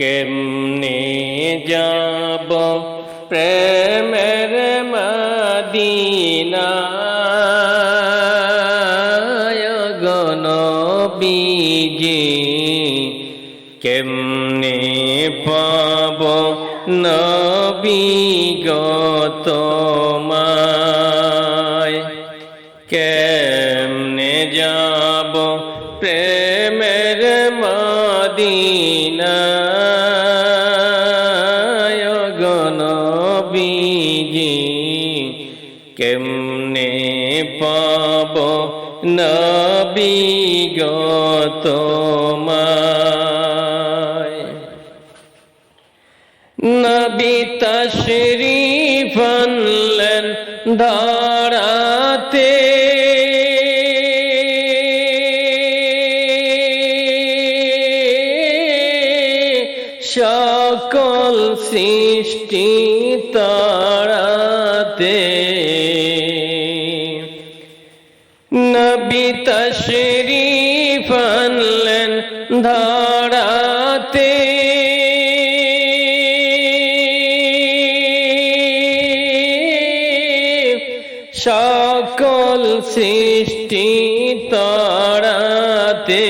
কেমনে যাব? প্রেমের মদিনায় গনবীজি কেমনে পাব নবীগত? মায় কেমনে পাব নবীগত নবী তশরিফ আনলেন দাঁড়াতে। সকল সৃষ্টি তাড়াতে তশরিফ আনলেন ধরাতে। সকল সৃষ্টি তাড়াতে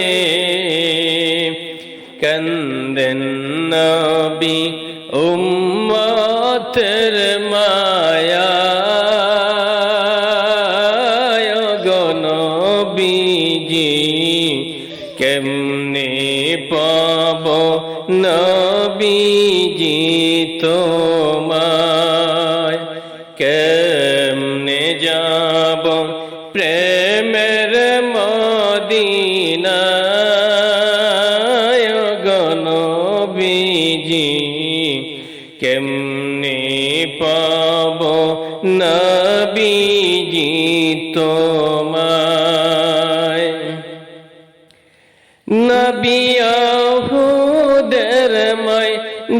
নবীজি তোমায়। কেমনে যাব প্রেমের মদিনায়? গনবীজি কেমনে পাব নবীজি তোমায়?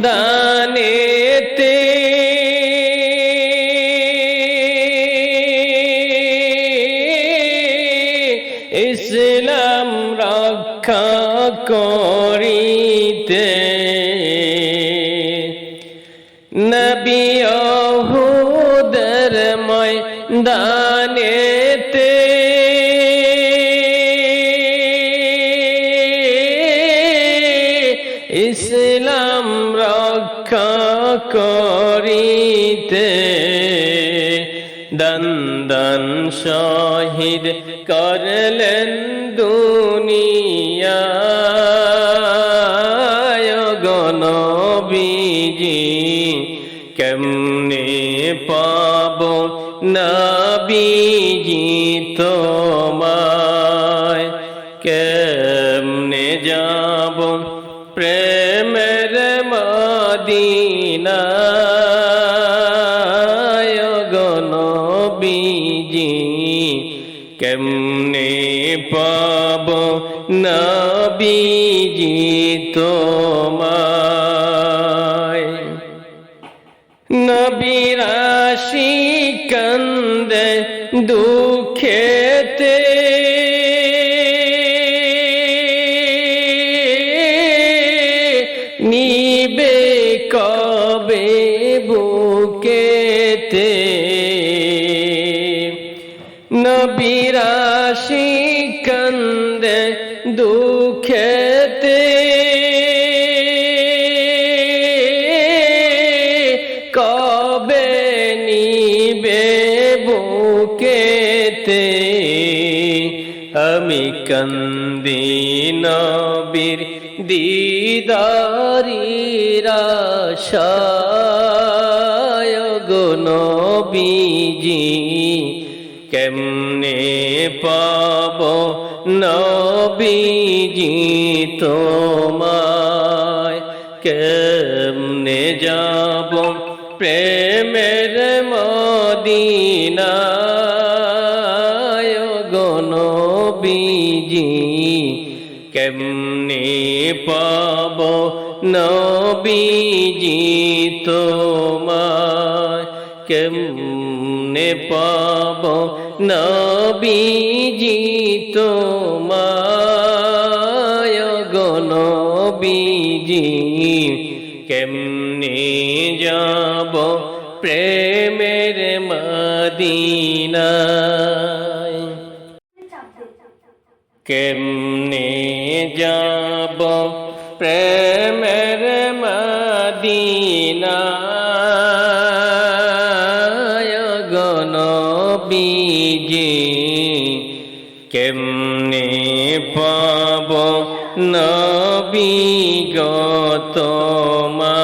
ময়দানেতে ইসলাম রক্ষা করিতে নবিয়াহুদের করিতে দন্দন শহীদ করলেন দুনিয়া গনবীজি কেমনে পাব নবীজি তোমায়? কেমনে যাব প্রেমের মদিনায় গনবীজি কেমনে পাব নবীজি তোমায়? নবীরাশি কন্দে দুঃখেতে কবে বুকেতে? নবীরাশি কন্দে দুঃখেতে। কবে নিবে বুকেতে? আমি কন্দি নবীর দিদারির। আশায় নবীজি কেমনে পাব নবীজি তোমায়? কেমনে যাব প্রেমের মদিনায় গনবীজি কেমনে পাব নবীজি তোমায় কেমনে পাব? নবীজি তোমায় গো নবীজি কেমনে যাব প্রেমের মদিনায়? কেমনে যাব প্রেমের মদিনায় গনবীজি কেমনে পাব নবী গত মা